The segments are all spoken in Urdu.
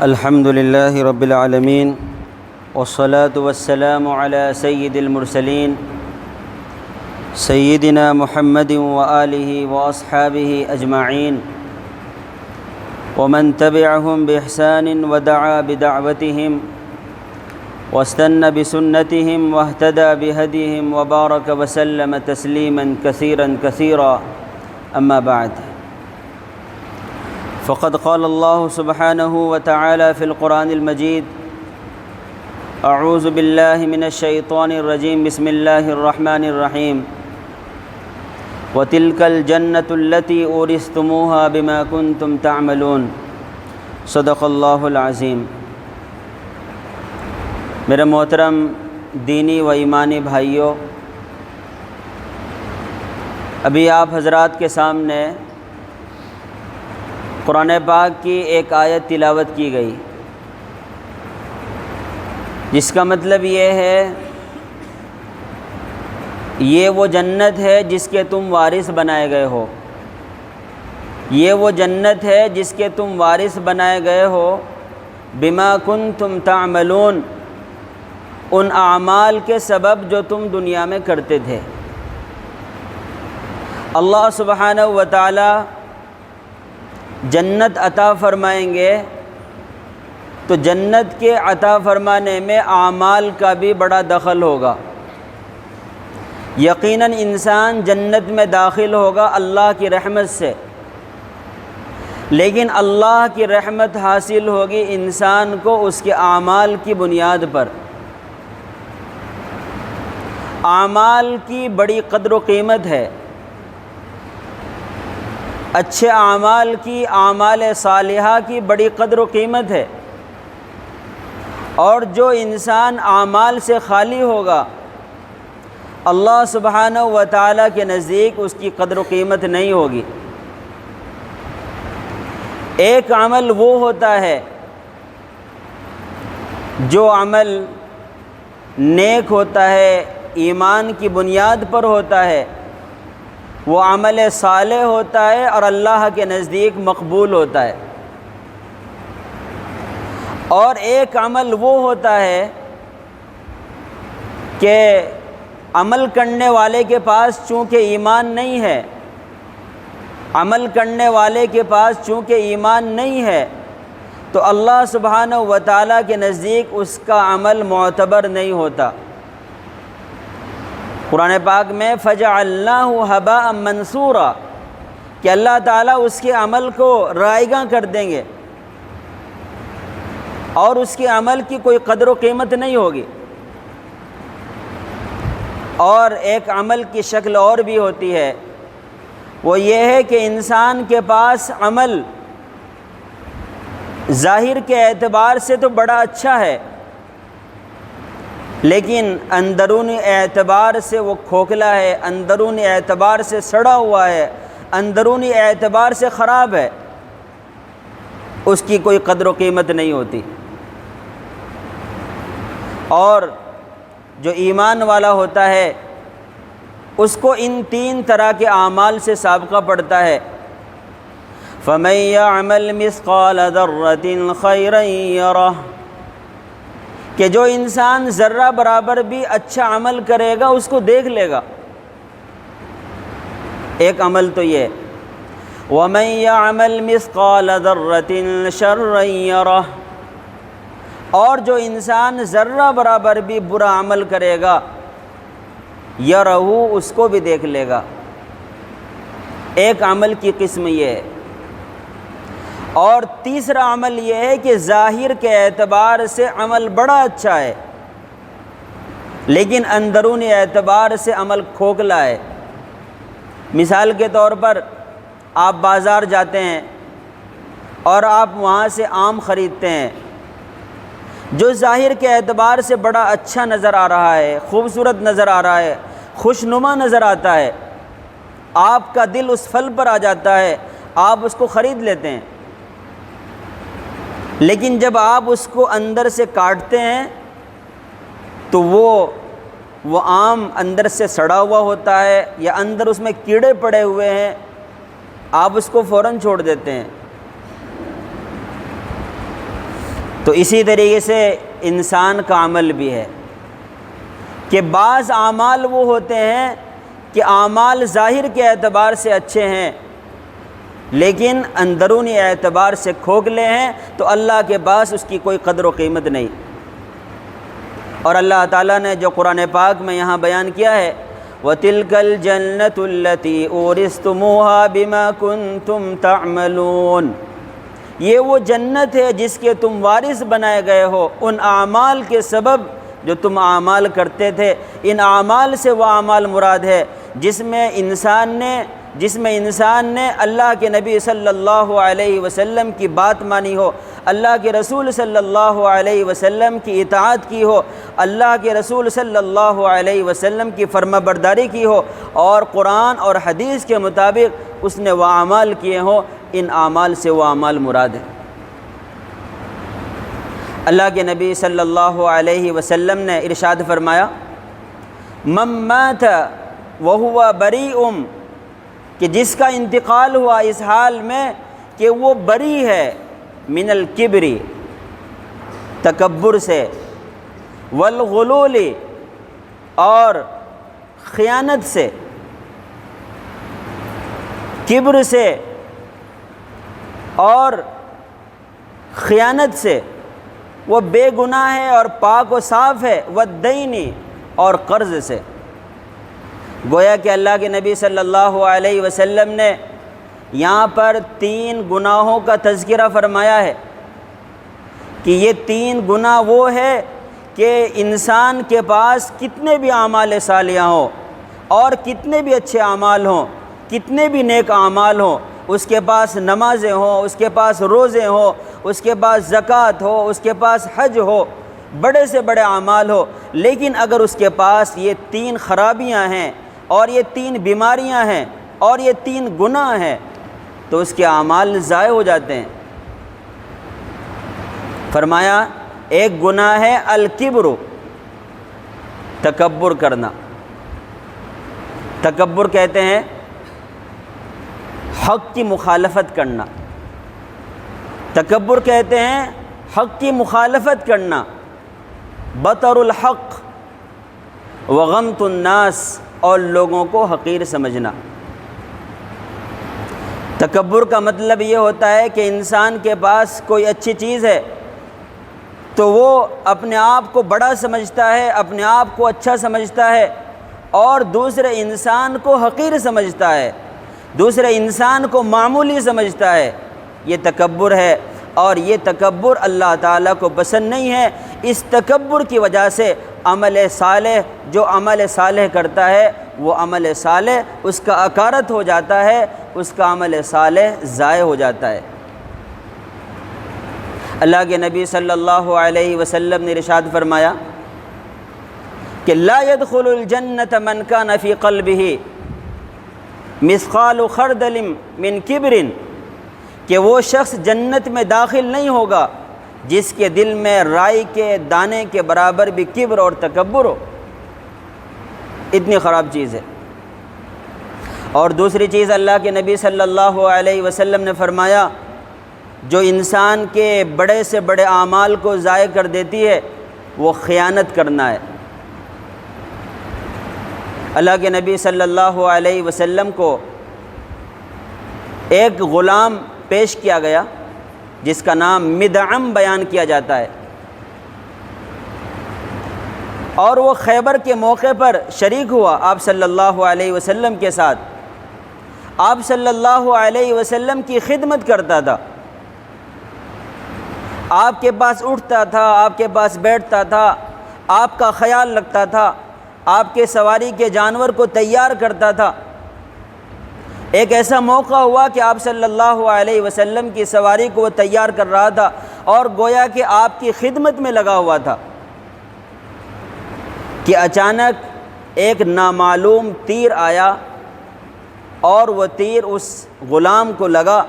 الحمد لله رب العالمين والصلاة والسلام على سيد المرسلين سيدنا محمد وآله وأصحابه أجمعين ومن تبعهم بإحسان ودعا بدعوتهم واستنى بسنتهم واهتدى بهديهم وبارك وسلم تسليما كثيرا كثيرا أما بعد. فقد قال الله سبحانه وتعالى في القرآن المجيد أعوذ بالله من الشيطان الرجيم بسم الله الرحمن الرحيم وتلك الجنة التي أورثتموها بما كنتم تعملون، صدق الله العظيم میرے محترم، دینی و ایمانی بھائیوں، ابھی آپ حضرات کے سامنے قرآن پاک کی ایک آیت تلاوت کی گئی۔ جس کا مطلب یہ ہے، یہ وہ جنت ہے جس کے تم وارث بنائے گئے ہو۔ یہ وہ جنت ہے جس کے تم وارث بنائے گئے ہو۔ بما کن تم تعملون، ان اعمال کے سبب جو تم دنیا میں کرتے تھے۔ اللہ سبحانہ و تعالی جنت عطا فرمائیں گے، تو جنت کے عطا فرمانے میں اعمال کا بھی بڑا دخل ہوگا۔ یقیناً انسان جنت میں داخل ہوگا اللہ کی رحمت سے۔ لیکن اللہ کی رحمت حاصل ہوگی انسان کو اس کے اعمال کی بنیاد پر۔ اعمال کی بڑی قدر و قیمت ہے۔ اچھے اعمال کی، اعمال صالحہ کی بڑی قدر و قیمت ہے۔ اور جو انسان اعمال سے خالی ہوگا، اللہ سبحانہ و تعالیٰ کے نزدیک اس کی قدر و قیمت نہیں ہوگی۔ ایک عمل وہ ہوتا ہے جو عمل نیک ہوتا ہے، ایمان کی بنیاد پر ہوتا ہے۔ وہ عمل صالح ہوتا ہے اور اللہ کے نزدیک مقبول ہوتا ہے۔ اور ایک عمل وہ ہوتا ہے کہ عمل کرنے والے کے پاس چونکہ ایمان نہیں ہے، عمل کرنے والے کے پاس چونکہ ایمان نہیں ہے، تو اللہ سبحانہ و تعالیٰ کے نزدیک اس کا عمل معتبر نہیں ہوتا۔ قرآن پاک میں فجا اللہ حبا منصورہ کہ اللہ تعالیٰ اس کے عمل کو رائگاں کر دیں گے اور اس کے عمل کی کوئی قدر و قیمت نہیں ہوگی اور ایک عمل کی شکل اور بھی ہوتی ہے وہ یہ ہے کہ انسان کے پاس عمل ظاہر کے اعتبار سے تو بڑا اچھا ہے لیکن اندرونی اعتبار سے وہ کھوکھلا ہے اندرونی اعتبار سے سڑا ہوا ہے اندرونی اعتبار سے خراب ہے۔ اس کی کوئی قدر و قیمت نہیں ہوتی۔ اور جو ایمان والا ہوتا ہے، اس کو ان تین طرح کے اعمال سے سابقہ پڑتا ہے۔ فَمَن يَعْمَلْ مِثْقَالَ ذَرَّةٍ خَيْرًا يَرَهُ کہ جو انسان ذرہ برابر بھی اچھا عمل کرے گا، اس کو دیکھ لے گا۔ ایک عمل تو یہ وَمَن يَعْمَلْ مِثْقَالَ ذَرَّةٍ شَرًّا يَرَهُ۔ اور جو انسان ذرہ برابر بھی برا عمل کرے گا یا رہو اس کو بھی دیکھ لے گا۔ ایک عمل کی قسم یہ ہے۔ اور تیسرا عمل یہ ہے کہ ظاہر کے اعتبار سے عمل بڑا اچھا ہے، لیکن اندرونی اعتبار سے عمل کھوکھلا ہے۔ مثال کے طور پر آپ بازار جاتے ہیں اور آپ وہاں سے آم خریدتے ہیں، جو ظاہر کے اعتبار سے بڑا اچھا نظر آ رہا ہے، خوبصورت نظر آ رہا ہے خوش نما نظر آتا ہے۔ آپ کا دل اس پھل پر آ جاتا ہے، آپ اس کو خرید لیتے ہیں۔ لیکن جب آپ اس کو اندر سے کاٹتے ہیں، تو وہ وہ آم اندر سے سڑا ہوا ہوتا ہے یا اندر اس میں کیڑے پڑے ہوئے ہیں، آپ اس کو فوراً چھوڑ دیتے ہیں۔ تو اسی طریقے سے انسان کا عمل بھی ہے۔ کہ بعض اعمال وہ ہوتے ہیں کہ اعمال ظاہر کے اعتبار سے اچھے ہیں لیکن اندرونی اعتبار سے کھوکھلے ہیں تو اللہ کے پاس اس کی کوئی قدر و قیمت نہیں۔ اور اللہ تعالیٰ نے جو قرآن پاک میں یہاں بیان کیا ہے وہ تلکل جنت التی اورستموہا بما کنتم تعملون۔ یہ وہ جنت ہے جس کے تم وارث بنائے گئے ہو۔ ان اعمال کے سبب جو تم اعمال کرتے تھے، ان اعمال سے وہ اعمال مراد ہے، جس میں انسان نے جس میں انسان نے اللہ کے نبی صلی اللہ علیہ وسلم کی بات مانی ہو، اللہ کے رسول صلی اللہ علیہ وسلم کی اطاعت کی ہو، اللہ کے رسول صلی اللہ علیہ وسلم کی فرما برداری کی ہو، اور قرآن اور حدیث کے مطابق اس نے وہ اعمال کیے ہوں۔ ان اعمال سے وہ اعمال مراد ہیں۔ اللہ کے نبی صلی اللہ علیہ وسلم نے ارشاد فرمایا ممات وہ ہوا بری ام کہ جس کا انتقال ہوا اس حال میں کہ وہ بری ہے من الکبری تکبر سے، والغلول اور خیانت سے، کبر سے اور خیانت سے۔ وہ بے گناہ ہے اور پاک و صاف ہے وہ دینی اور قرض سے۔ گویا کہ اللہ کے نبی صلی اللہ علیہ وسلم نے یہاں پر تین گناہوں کا تذکرہ فرمایا ہے کہ یہ تین گناہ وہ ہے کہ انسان کے پاس کتنے بھی اعمال صالحہ ہوں اور کتنے بھی اچھے اعمال ہوں، کتنے بھی نیک اعمال ہوں، اس کے پاس نمازیں ہوں، اس کے پاس روزے ہوں، اس کے پاس زکوٰۃ ہو، اس کے پاس حج ہو، بڑے سے بڑے اعمال ہو، لیکن اگر اس کے پاس یہ تین خرابیاں ہیں اور یہ تین بیماریاں ہیں اور یہ تین گناہ ہیں، تو اس کے اعمال ضائع ہو جاتے ہیں۔ فرمایا، ایک گناہ ہے الکبر، تکبر کرنا۔ تکبر کہتے ہیں، حق کی مخالفت کرنا۔ تکبر کہتے ہیں، حق کی مخالفت کرنا۔ بطر الحق، وغمت الناس۔ اور لوگوں کو حقیر سمجھنا۔ تکبر کا مطلب یہ ہوتا ہے کہ انسان کے پاس کوئی اچھی چیز ہے تو وہ اپنے آپ کو بڑا سمجھتا ہے، اپنے آپ کو اچھا سمجھتا ہے اور دوسرے انسان کو حقیر سمجھتا ہے۔ دوسرے انسان کو معمولی سمجھتا ہے۔ یہ تکبر ہے اور یہ تکبر اللہ تعالیٰ کو پسند نہیں ہے۔ اس تکبر کی وجہ سے عمل صالح، جو عمل صالح کرتا ہے، وہ عمل صالح اس کا اکارت ہو جاتا ہے، اس کا عمل صالح ضائع ہو جاتا ہے۔ اللہ کے نبی صلی اللہ علیہ وسلم نے رشاد فرمایا کہ لا يدخل الجنت من كان في قلبه مثقال خردل من كبر، کہ وہ شخص جنت میں داخل نہیں ہوگا جس کے دل میں رائی کے دانے کے برابر بھی کبر اور تکبر ہو، اتنی خراب چیز ہے۔ اور دوسری چیز اللہ کے نبی صلی اللہ علیہ وسلم نے فرمایا، جو انسان کے بڑے سے بڑے اعمال کو ضائع کر دیتی ہے، وہ خیانت کرنا ہے۔ اللہ کے نبی صلی اللہ علیہ وسلم کو ایک غلام پیش کیا گیا۔ جس کا نام مدعم بیان کیا جاتا ہے۔ اور وہ خیبر کے موقع پر شریک ہوا آپ صلی اللہ علیہ وسلم کے ساتھ۔ آپ صلی اللہ علیہ وسلم کی خدمت کرتا تھا۔ آپ کے پاس اٹھتا تھا، آپ کے پاس بیٹھتا تھا، آپ کا خیال رکھتا تھا، آپ کے سواری کے جانور کو تیار کرتا تھا۔ ایک ایسا موقع ہوا کہ آپ صلی اللہ علیہ وسلم کی سواری کو وہ تیار کر رہا تھا اور گویا کہ آپ کی خدمت میں لگا ہوا تھا کہ اچانک ایک نامعلوم تیر آیا اور وہ تیر اس غلام کو لگا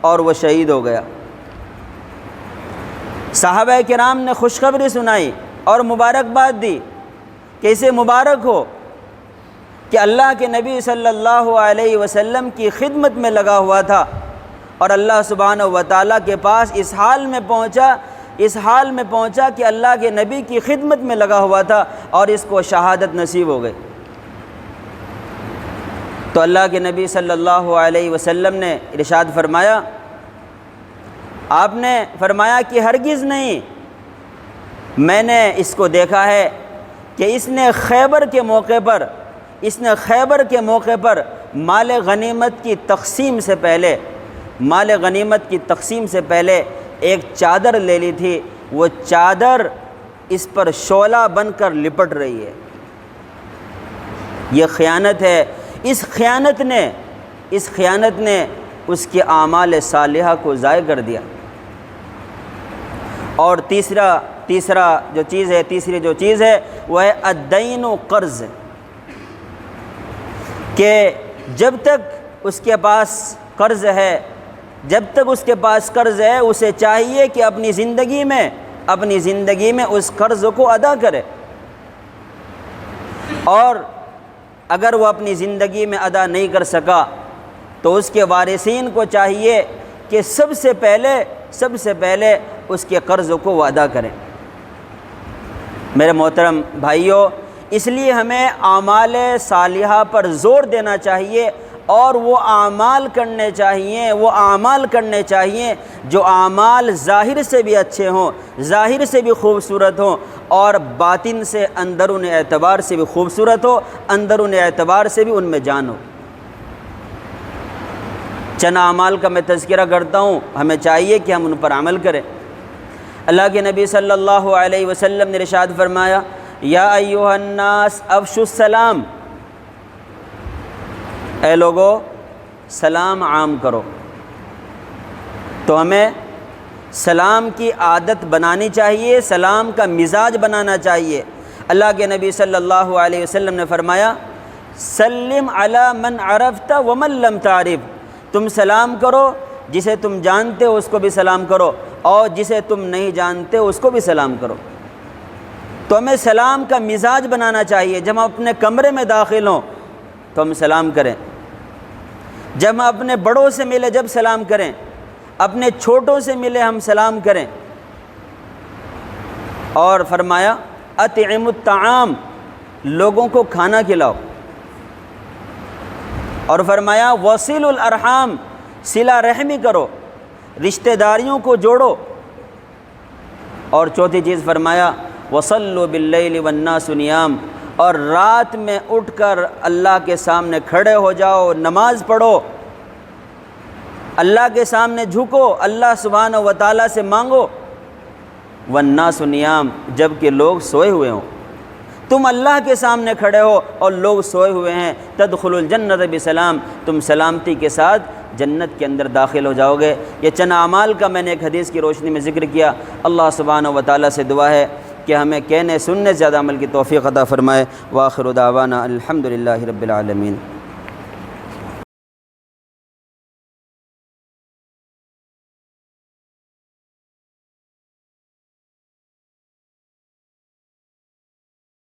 اور وہ شہید ہو گیا۔ صحابہ کرام نے خوشخبری سنائی اور مبارکباد دی کہ اسے مبارک ہو۔ کہ اللہ کے نبی صلی اللہ علیہ وسلم کی خدمت میں لگا ہوا تھا اور اللہ سبحانہ و تعالیٰ کے پاس اس حال میں پہنچا، اس حال میں پہنچا کہ اللہ کے نبی کی خدمت میں لگا ہوا تھا اور اس کو شہادت نصیب ہو گئی۔ تو اللہ کے نبی صلی اللہ علیہ وسلم نے ارشاد فرمایا، آپ نے فرمایا کہ ہرگز نہیں، میں نے اس کو دیکھا ہے کہ اس نے خیبر کے موقع پر اس نے خیبر کے موقع پر مال غنیمت کی تقسیم سے پہلے، مال غنیمت کی تقسیم سے پہلے ایک چادر لے لی تھی۔ وہ چادر اس پر شعلہ بن کر لپٹ رہی ہے۔ یہ خیانت ہے۔ اس خیانت نے، اس خیانت نے اس کے اعمال صالحہ کو ضائع کر دیا۔ اور تیسرا تیسرا جو چیز ہے، تیسری جو چیز ہے، وہ ہے ادین و قرض۔ کہ جب تک اس کے پاس قرض ہے، جب تک اس کے پاس قرض ہے، اسے چاہیے کہ اپنی زندگی میں، اپنی زندگی میں اس قرض کو ادا کرے۔ اور اگر وہ اپنی زندگی میں ادا نہیں کر سکا، تو اس کے وارثین کو چاہیے کہ سب سے پہلے، سب سے پہلے اس کے قرض کو وہ ادا کریں۔ میرے محترم بھائیوں اس لیے ہمیں اعمال صالحہ پر زور دینا چاہیے اور وہ اعمال کرنے چاہیے، وہ اعمال کرنے چاہیے جو اعمال ظاہر سے بھی اچھے ہوں، ظاہر سے بھی خوبصورت ہوں اور باطن سے اندرون اعتبار سے بھی خوبصورت ہو اندرون اعتبار سے بھی ان میں جان ہو۔ چند اعمال کا میں تذکرہ کرتا ہوں، ہمیں چاہیے کہ ہم ان پر عمل کریں۔ اللہ کے نبی صلی اللہ علیہ وسلم نے رشاد فرمایا یا ایوہ الناس افش السلام۔ اے لوگو، سلام عام کرو۔ تو ہمیں سلام کی عادت بنانی چاہیے، سلام کا مزاج بنانا چاہیے۔ اللہ کے نبی صلی اللہ علیہ وسلم نے فرمایا، سلم علی من عرفت ومن لم تعرف۔ تم سلام کرو، جسے تم جانتے ہو اس کو بھی سلام کرو، اور جسے تم نہیں جانتے اس کو بھی سلام کرو۔ تو ہمیں سلام کا مزاج بنانا چاہیے۔ جب ہم اپنے کمرے میں داخل ہوں تو ہم سلام کریں۔ جب ہم اپنے بڑوں سے ملے جب سلام کریں۔ اپنے چھوٹوں سے ملے ہم سلام کریں۔ اور فرمایا اطعم الطعام، لوگوں کو کھانا کھلاؤ۔ اور فرمایا وسیل الارحام صلہ رحمی کرو۔ رشتہ داریوں کو جوڑو۔ اور چوتھی چیز فرمایا وصل و بلیل سنیام اور رات میں اٹھ کر اللہ کے سامنے کھڑے ہو جاؤ، نماز پڑھو، اللہ کے سامنے جھکو، اللہ سبحانہ و تعالیٰ سے مانگو۔ ونّا سنیام جبکہ لوگ سوئے ہوئے ہوں۔ تم اللہ کے سامنے کھڑے ہو اور لوگ سوئے ہوئے ہیں۔ تدخل الجنت بسلام، تم سلامتی کے ساتھ جنت کے اندر داخل ہو جاؤ گے۔ یہ چند اعمال کا میں نے ایک حدیث کی روشنی میں ذکر کیا۔ اللہ سبحانہ و تعالیٰ سے دعا ہے۔ کہ ہمیں کہنے سننے زیادہ عمل کی توفیق عطا فرمائے۔ واخر دعوانا الحمد للہ رب العالمین۔